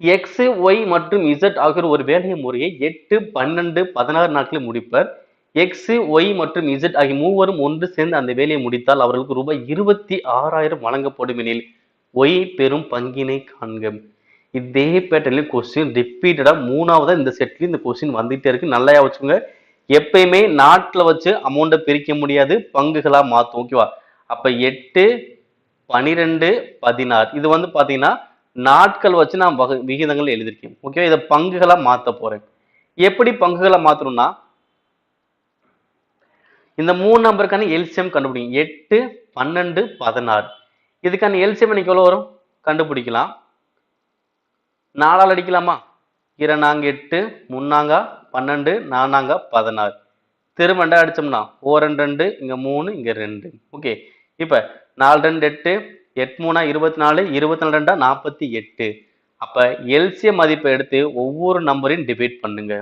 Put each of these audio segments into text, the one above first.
X Y மற்றும் Z ஆகியோர் ஒரு வேலை முறையை எட்டு பன்னெண்டு பதினாறு நாட்களில் முடிப்பர். எக்ஸ் ஒய் மற்றும் இசட் ஆகிய மூவரும் ஒன்று சேர்ந்து அந்த வேலையை முடித்தால் அவர்களுக்கு ரூபாய் இருபத்தி ஆறாயிரம் வழங்கப்படும் எனில் ஒய் பெறும் பங்கினை காண்க. இதே பேட்டர்ல கொஸ்டின் ரிப்பீட்டடா மூணாவதா இந்த செட்ல இந்த கொஸ்டின் வந்துட்டே இருக்கு. நல்லா வச்சுக்கோங்க. எப்பயுமே நாட்டில் வச்சு அமௌண்ட்டை பிரிக்க முடியாது. பங்குகளாக மாற்றும் ஓகேவா அப்போ எட்டு பனிரெண்டு பதினாறு. இது வந்து பார்த்தீங்கன்னா நாட்கள் வச்சு நான் வகு விகிதங்கள் எழுதியிருக்கேன். ஓகேவா இதை பங்குகளாக மாற்ற போகிறேன் எப்படி பங்குகளை மாற்றணும்னா இந்த மூணு நம்பருக்கான எல்சிஎம் கண்டுபிடிக்கும் எட்டு பன்னெண்டு பதினாறு. இதுக்கான எல்சிஎம் இன்னைக்கு எவ்வளோ வரும்? கண்டுபிடிக்கலாம். நாலால் அடிக்கலாமா? இரநாங்க எட்டு முன்னாங்க பன்னெண்டு நானாங்க பதினாறு. திரும்ப ரெண்டா அடிச்சோம்னா ஓ ரெண்டு ரெண்டு இங்கே மூணு இங்கே ரெண்டு. ஓகே இப்போ நாலு ரெண்டு எட்டு எட்டு மூணா இருபத்தி நாலு இருபத்தி நாலு ரெண்டா நாற்பத்தி எட்டு அப்போ எல்சிஎம் மதிப்பை எடுத்து ஒவ்வொரு நம்பரையும் டிவைட் பண்ணுங்க.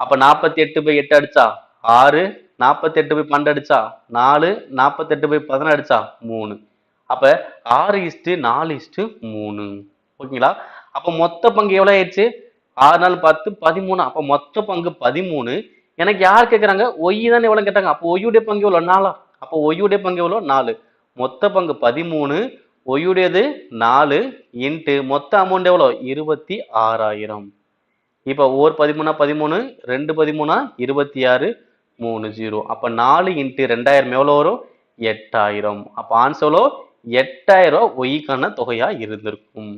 அப்போ நாற்பத்தி எட்டு பை எட்டு அடிச்சா ஆறு நாற்பத்தி எட்டு பை பன்னெண்டு அடிச்சா நாலு நாற்பத்தி எட்டு பை பதினாறு அடிச்சா மூணு. அப்போ ஆறு இஸ்ட்டு நாலு இஸ்ட்டு மூணு. ஓகேங்களா? அப்போ மொத்த பங்கு எவ்வளோ ஆயிடுச்சு? ஆறு நாள் பத்து பதிமூணு. அப்போ மொத்த பங்கு பதிமூணு. எனக்கு யார் கேட்குறாங்க ஒய் தானே எவ்வளோ கேட்டாங்க. அப்போ ஒய்யுடைய பங்கு எவ்வளோ நாலா. அப்போ ஒய்யுடைய பங்கு எவ்வளோ நாலு. மொத்த பங்கு பதிமூணு ஒய்யுடையது நாலு இன்ட்டு மொத்த அமௌண்ட் எவ்வளோ? இருபத்தி ஆறாயிரம். இப்போ ஒரு பதிமூணா பதிமூணு ரெண்டு பதிமூணா இருபத்தி ஆறு மூணு ஜீரோ. அப்போ நாலு இன்ட்டு ரெண்டாயிரம் எவ்வளோ வரும்? எட்டாயிரம். அப்போ ஆன்சர் எட்டாயிரம் ரூபாய் ஒய்க்கான தொகையாக இருந்திருக்கும்.